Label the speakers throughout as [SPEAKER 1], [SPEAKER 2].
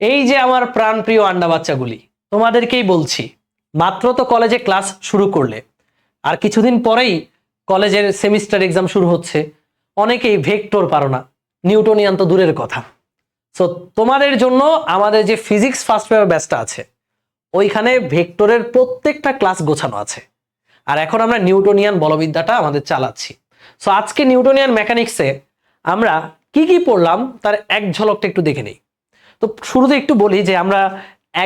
[SPEAKER 1] এই যে আমার প্রাণপ্রিয় আন্ডা বাচ্চাগুলি, তোমাদেরকেই বলছি, মাত্র তো কলেজে ক্লাস শুরু করলে, আর কিছুদিন পরেই কলেজের সেমিস্টার এক্সাম শুরু হচ্ছে, অনেকেই ভেক্টর পারো না নিউটনিয়ান তো দূরের কথা। সো তোমাদের জন্য আমাদের যে ফিজিক্স ফার্স্ট পেপার ব্যাচটা আছে, ওইখানে ভেক্টরের প্রত্যেকটা ক্লাস গোছানো আছে। আর এখন আমরা নিউটনিয়ান বলবিদ্যাটা আমাদের চালাচ্ছি। সো আজকে নিউটনিয়ান মেকানিক্সে আমরা কি কি পড়লাম, তার এক ঝলকটা একটু দেখে নিই। তো শুরুতে একটু বলি যে আমরা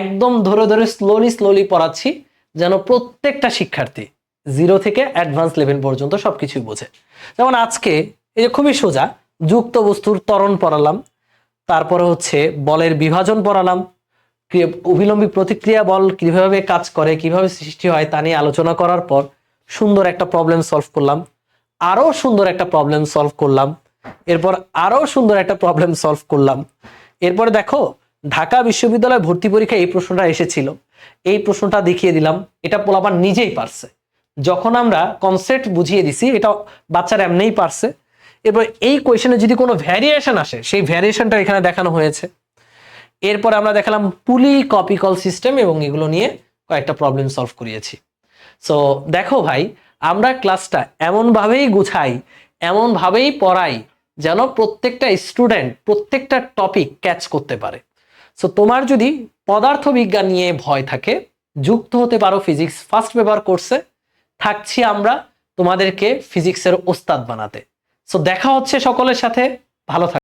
[SPEAKER 1] একদম ধরে ধরে স্লোলি স্লোলি পড়াচ্ছি যেন প্রত্যেকটা শিক্ষার্থী জিরো থেকে অ্যাডভান্স লেভেল পর্যন্ত সবকিছুই বোঝে। যেমন আজকে এই যে খুবই সোজা, যুক্ত বস্তুর ত্বরণ পড়ালাম, তারপরে হচ্ছে বলের বিভাজন পড়ালাম অভিলম্বী প্রতিক্রিয়া বল কীভাবে কাজ করে, কীভাবে সৃষ্টি হয় তা নিয়ে আলোচনা করার পর সুন্দর একটা প্রবলেম সলভ করলাম, আরও সুন্দর একটা প্রবলেম সলভ করলাম, এরপর আরও সুন্দর একটা প্রবলেম সলভ করলাম এরপরে দেখো, ঢাকা বিশ্ববিদ্যালয় ভর্তি পরীক্ষায় এই প্রশ্নটা এসেছিল। এই প্রশ্নটা দেখিয়ে দিলাম। এটা পোলাপান নিজেই পারছে। যখন আমরা কনসেপ্ট বুঝিয়ে দিছি, এটা বাচ্চারা এমনিই পারছে। এরপর এই কোয়েশনে যদি কোনো ভ্যারিয়েশন আসে, সেই ভ্যারিয়েশনটা এখানে দেখানো হয়েছে। এরপর আমরা দেখালাম পুলি কপিকল সিস্টেম এবং এগুলো নিয়ে কয়েকটা প্রবলেম সলভ করিয়েছি। সো দেখো ভাই, আমরা ক্লাসটা এমনভাবেই গুছাই, এমনভাবেই পড়াই যেন প্রত্যেকটা স্টুডেন্ট প্রত্যেকটা টপিক ক্যাচ করতে পারে। সো তোমার যদি পদার্থবিজ্ঞান নিয়ে ভয় থাকে, যুক্ত হতে পারো ফিজিক্স ফার্স্ট পেপার কোর্সে থাকছি আমরা তোমাদেরকে ফিজিক্সের ওস্তাদ বানাতে। সো দেখা হচ্ছে সকলের সাথে, ভালো থাকবে